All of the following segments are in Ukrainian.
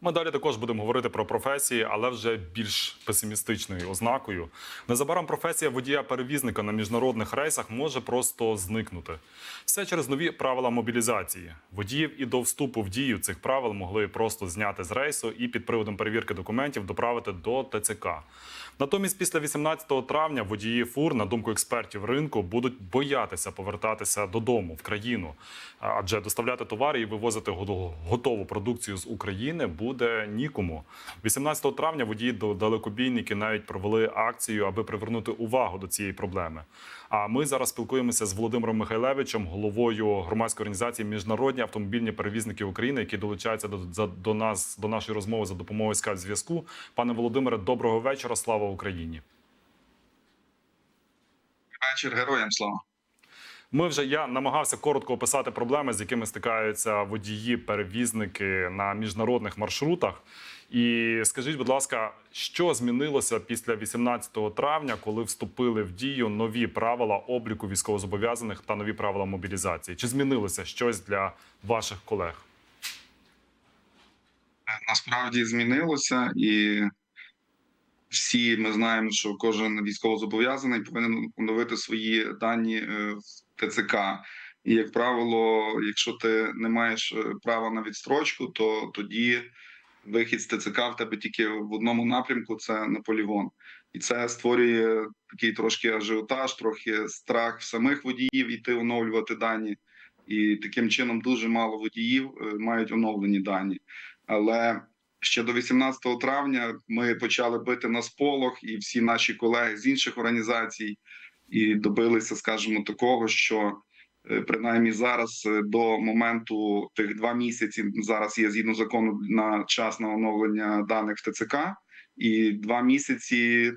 Ми далі також будемо говорити про професії, але вже більш песимістичною ознакою. Незабаром професія водія-перевізника на міжнародних рейсах може просто зникнути. Все через нові правила мобілізації. Водіїв і до вступу в дію цих правил могли просто зняти з рейсу і під приводом перевірки документів доправити до ТЦК. Натомість, після 18 травня водії фур, на думку експертів ринку, будуть боятися повертатися додому в країну, адже доставляти товари і вивозити готову продукцію з України буде нікому. 18 травня водії далекобійники навіть провели акцію, аби привернути увагу до цієї проблеми. А ми зараз спілкуємося з Володимиром Михайлевичем, головою громадської організації Міжнародні автомобільні перевізники України, які долучаються до, до нас до нашої розмови за допомогою скайп-зв'язку. Пане Володимире, доброго вечора. Слава Україні. Вечір героям слава. Ми вже я намагався коротко описати проблеми, з якими стикаються водії, перевізники на міжнародних маршрутах. І скажіть, будь ласка, що змінилося після 18 травня, коли вступили в дію нові правила обліку військовозобов'язаних та нові правила мобілізації? Чи змінилося щось для ваших колег? Насправді змінилося, і всі ми знаємо, що кожен військовозобов'язаний повинен оновити свої дані е, в ТЦК. І, як правило, якщо ти не маєш е, права на відстрочку, то тоді вихід з ТЦК в тебе тільки в одному напрямку це на полігон. І це створює такий трошки ажіотаж, трохи страх в самих водіїв іти оновлювати дані. І таким чином дуже мало водіїв е, мають оновлені дані. Але ще до 18 травня ми почали бити на сполох, і всі наші колеги з інших організацій і добилися, скажімо, такого, що е, принаймні зараз е, до моменту тих два місяці зараз є згідно закону на час на оновлення даних в ТЦК, і два місяці.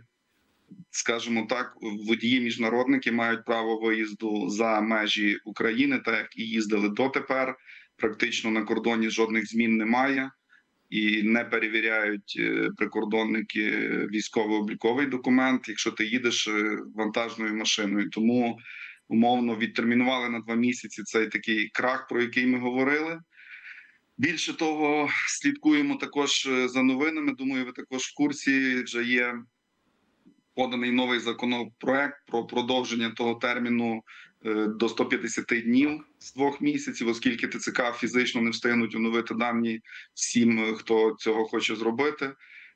Скажімо так, водії міжнародники мають право виїзду за межі України, так як і їздили дотепер. Практично на кордоні жодних змін немає і не перевіряють е, прикордонники військово-обліковий документ, якщо ти їдеш е, вантажною машиною. Тому умовно відтермінували на два місяці цей такий крах, про який ми говорили. Більше того, слідкуємо також е, за новинами. Думаю, ви також в курсі вже є поданий новий законопроект про продовження того терміну до 150 днів з двох місяців, оскільки ТЦК фізично не встигнуть оновити дані всім, е, хто цього хоче зробити.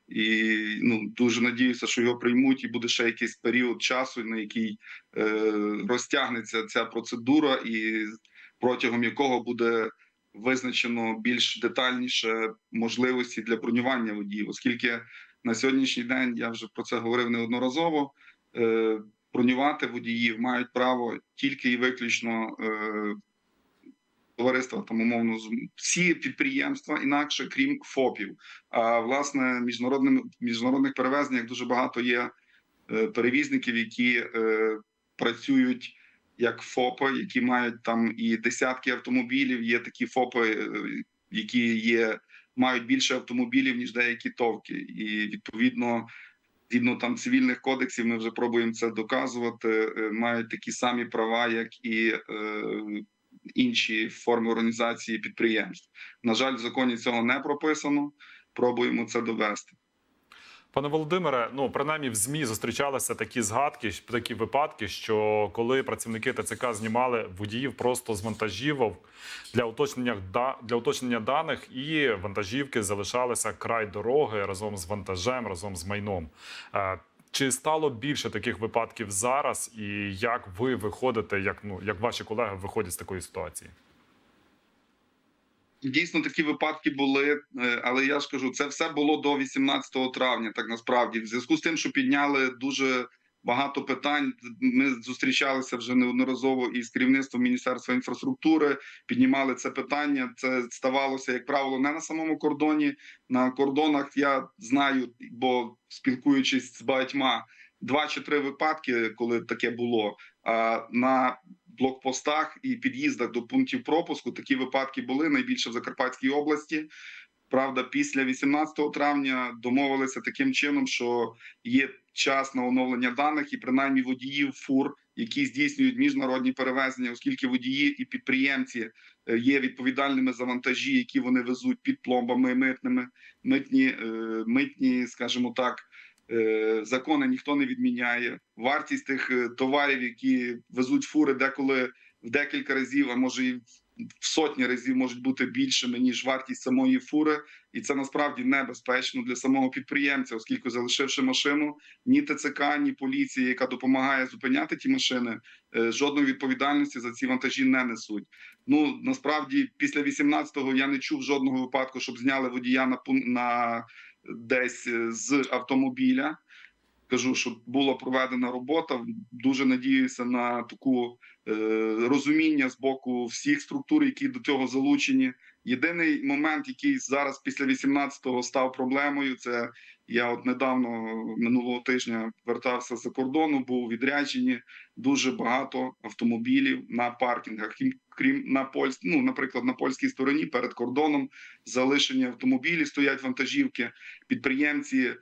І ну дуже надіюся, що його приймуть, і буде ще якийсь період часу, на який е, розтягнеться ця процедура, і протягом якого буде визначено більш детальніше можливості для бронювання водіїв, оскільки на сьогоднішній день я вже про це говорив неодноразово. Е, бронювати водіїв мають право тільки і виключно е, товариства там умовно всі підприємства, інакше крім ФОПів. А власне міжнародним міжнародних перевезеннях дуже багато є е, перевізників, які е, працюють як ФОПи, які мають там і десятки автомобілів. Є такі ФОПи, е, які є мають більше автомобілів ніж деякі товки, і відповідно. Згідно там цивільних кодексів, ми вже пробуємо це доказувати. е, Мають такі самі права, як і е, інші форми організації підприємств. На жаль, в законі цього не прописано. Пробуємо це довести. Пане Володимире, ну принаймні в змі зустрічалися такі згадки, такі випадки, що коли працівники ТЦК знімали водіїв просто з вантажівок для уточнення для уточнення даних, і вантажівки залишалися край дороги разом з вантажем, разом з майном. Е, Чи стало більше таких випадків зараз, і як ви виходите, як ну як ваші колеги виходять з такої ситуації? Дійсно, такі випадки були, е, але я ж кажу, це все було до 18 травня. Так насправді, в зв'язку з тим, що підняли дуже багато питань. Ми зустрічалися вже неодноразово із керівництвом міністерства інфраструктури. Піднімали це питання. Це ставалося, як правило, не на самому кордоні. На кордонах я знаю, бо спілкуючись з багатьма два чи три випадки, коли таке було. А на блокпостах і під'їздах до пунктів пропуску такі випадки були найбільше в Закарпатській області. Правда, після 18 травня домовилися таким чином, що є час на оновлення даних, і принаймні водіїв фур які здійснюють міжнародні перевезення, оскільки водії і підприємці е, є відповідальними за вантажі, які вони везуть під пломбами митними, митні, е, митні, скажімо так. Е, Закони ніхто не відміняє. Вартість тих е, товарів, які везуть фури, деколи в декілька разів, а може і в сотні разів можуть бути більшими ніж вартість самої фури, і це насправді небезпечно для самого підприємця, оскільки залишивши машину, ні ТЦК, ні поліція, яка допомагає зупиняти ті машини, е, жодної відповідальності за ці вантажі не несуть. Ну насправді, після 18-го я не чув жодного випадку, щоб зняли водія на на десь е, з автомобіля. Кажу, що була проведена робота. Дуже надіюся на таку е, розуміння з боку всіх структур, які до цього залучені. Єдиний момент, який зараз після 18-го став проблемою, це я от недавно минулого тижня вертався за кордону, був у відрядженні дуже багато автомобілів на паркінгах. Крім, на польсь, ну, наприклад, на польській стороні перед кордоном залишені автомобілі, стоять вантажівки, підприємці.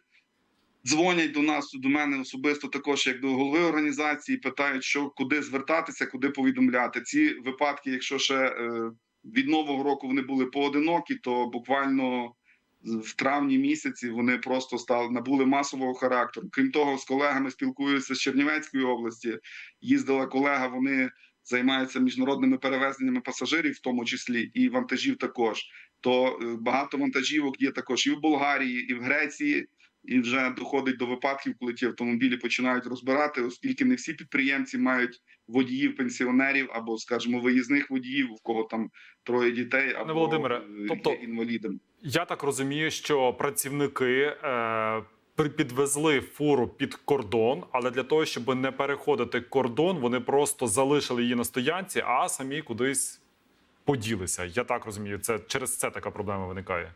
Дзвонять до нас до мене особисто, також як до голови організації, питають, що куди звертатися, куди повідомляти. Ці випадки, якщо ще е, від нового року вони були поодинокі, то буквально в травні місяці вони просто стали набули масового характеру. Крім того, з колегами спілкуюся з Чернівецької області. Їздила колега, вони займаються міжнародними перевезеннями пасажирів, в тому числі і вантажів. Також то е, багато вантажівок є також і в Болгарії, і в Греції. І вже доходить до випадків, коли ті автомобілі починають розбирати, оскільки не всі підприємці мають водіїв, пенсіонерів або, скажімо, виїзних водіїв, у кого там троє дітей або Володимире, е, тобто- інвалідами. Я так розумію, що працівники е, підвезли фуру під кордон, але для того, щоб не переходити кордон, вони просто залишили її на стоянці, а самі кудись поділися. Я так розумію, це через це така проблема виникає.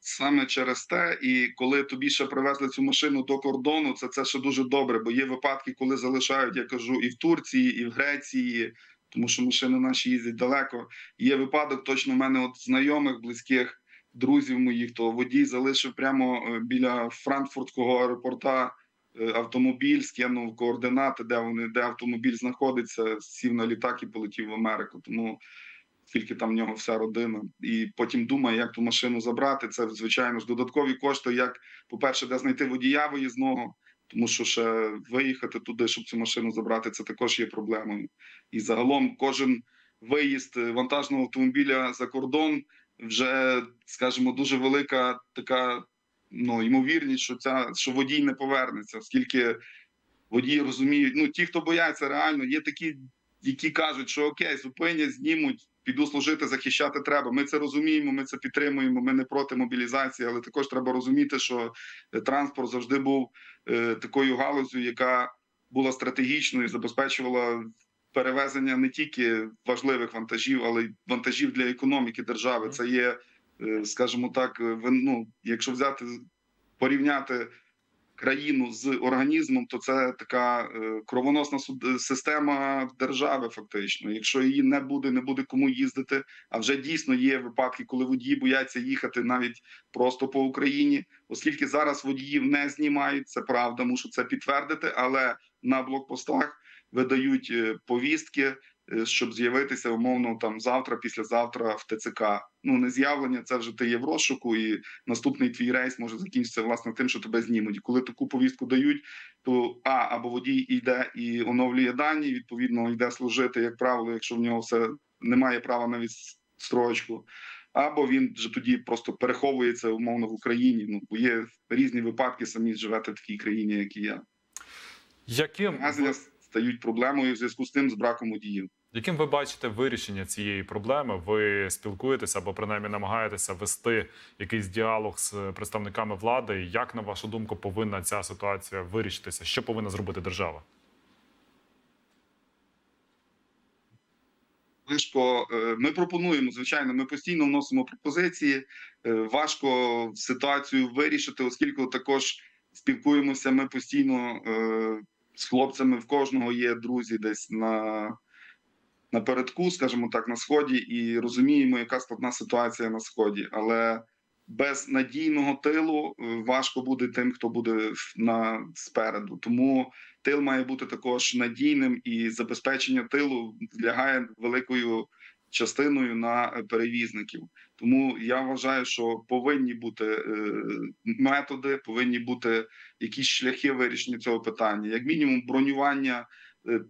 Саме через те, і коли тобі ще привезли цю машину до кордону, це це ще дуже добре. Бо є випадки, коли залишають, я кажу, і в Турції, і в Греції, тому що машини наші їздять далеко. Є випадок, точно в мене от знайомих, близьких друзів моїх, то водій залишив прямо е, біля франкфуртського аеропорта е, автомобіль, скинув координати, де вони, де автомобіль знаходиться, сів на літак і полетів в Америку. Тому скільки там в нього вся родина, і потім думає, як ту машину забрати. Це звичайно ж додаткові кошти. Як по-перше, де знайти водія виїзного, тому що ще виїхати туди, щоб цю машину забрати, це також є проблемою. І загалом кожен виїзд е, вантажного автомобіля за кордон вже, скажімо, дуже велика така ну ймовірність, що ця що водій не повернеться, оскільки водії розуміють. Ну ті, хто бояться, реально є такі, які кажуть, що окей, зупинять, знімуть. Піду служити, захищати треба. Ми це розуміємо, ми це підтримуємо. Ми не проти мобілізації, але також треба розуміти, що е, транспорт завжди був е, такою галузю, яка була стратегічною, забезпечувала перевезення не тільки важливих вантажів, але й вантажів для економіки держави. Це є, е, скажімо так, е, ну, якщо взяти порівняти країну з організмом, то це така е, кровоносна система держави. Фактично, якщо її не буде, не буде кому їздити. А вже дійсно є випадки, коли водії бояться їхати навіть просто по Україні, оскільки зараз водіїв не знімають. Це правда, мушу це підтвердити. Але на блокпостах видають е, повістки, е, щоб з'явитися умовно там завтра, післязавтра в ТЦК. Ну не з'явлення, це вже ти є в розшуку, і наступний твій рейс може закінчитися власне тим, що тебе знімуть. Коли таку повістку дають, то а або водій йде і оновлює дані, відповідно йде служити, як правило, якщо в нього все немає права на відстрочку. Або він вже тоді просто переховується умовно в Україні. Ну бо є різні випадки, самі живете в такій країні, як і я. Яким Перевезення стають проблемою в зв'язку з тим з браком водіїв. Яким ви бачите вирішення цієї проблеми? Ви спілкуєтеся або принаймні намагаєтеся вести якийсь діалог з представниками влади? Як на вашу думку повинна ця ситуація вирішитися? Що повинна зробити держава? Важко е, ми пропонуємо, звичайно, ми постійно вносимо пропозиції. Е, Важко ситуацію вирішити, оскільки також спілкуємося. Ми постійно е, з хлопцями в кожного є друзі десь на, на передку, скажімо так, на сході, і розуміємо, яка складна ситуація на сході. Але без надійного тилу е, важко буде тим, хто буде на спереду. Тому тил має бути також надійним, і забезпечення тилу лягає великою частиною на е, перевізників. Тому я вважаю, що повинні бути е, методи, повинні бути якісь шляхи вирішення цього питання. Як мінімум, бронювання. е,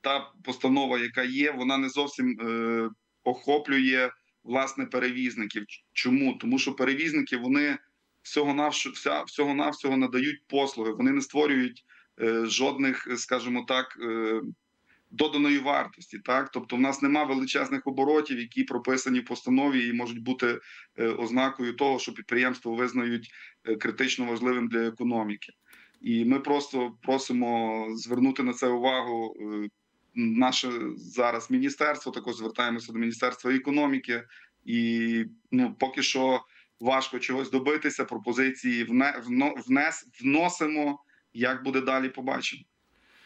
Та постанова, яка є, вона не зовсім охоплює власне перевізників. Чому? Тому що перевізники вони всього навсього всього навсього надають послуги. Вони не створюють жодних, скажімо так, доданої вартості. Так, тобто, в нас нема величезних оборотів, які прописані в постанові і можуть бути е, ознакою того, що підприємство визнають е, критично важливим для економіки. І ми просто просимо звернути на це увагу. е, Наше зараз міністерство також звертаємося до міністерства економіки, і ну поки що важко чогось добитися. Пропозиції вне, вно, внес, вносимо. Як буде далі, побачимо.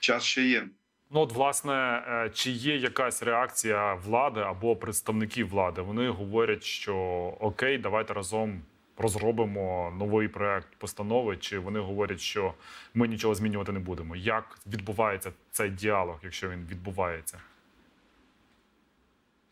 Час ще є. Ну, от, власне, е, чи є якась реакція влади або представників влади? Вони говорять, що окей, давайте разом розробимо новий проект постанови, чи вони говорять, що ми нічого змінювати не будемо. Як відбувається цей діалог, якщо він відбувається?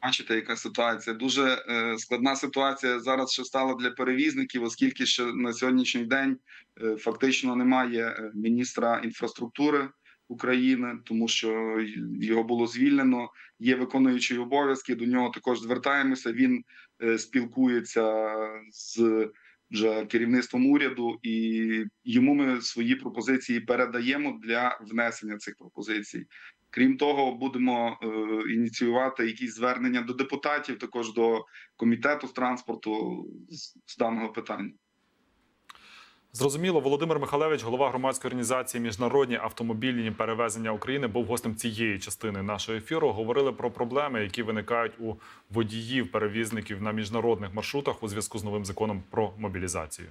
Бачите, яка ситуація? Дуже е, складна ситуація зараз ще стала для перевізників, оскільки ще на сьогоднішній день е, фактично немає міністра інфраструктури України, тому що його було звільнено. Є виконуючий обов'язки. До нього також звертаємося. Він е, спілкується з вже керівництвом уряду, і йому ми свої пропозиції передаємо для внесення цих пропозицій. Крім того, будемо е, ініціювати якісь звернення до депутатів, також до комітету з транспорту з, з даного питання. Зрозуміло, Володимир Михалевич, голова громадської організації Міжнародні автомобільні перевезення України, був гостем цієї частини нашого ефіру. Говорили про проблеми, які виникають у водіїв перевізників на міжнародних маршрутах у зв'язку з новим законом про мобілізацію.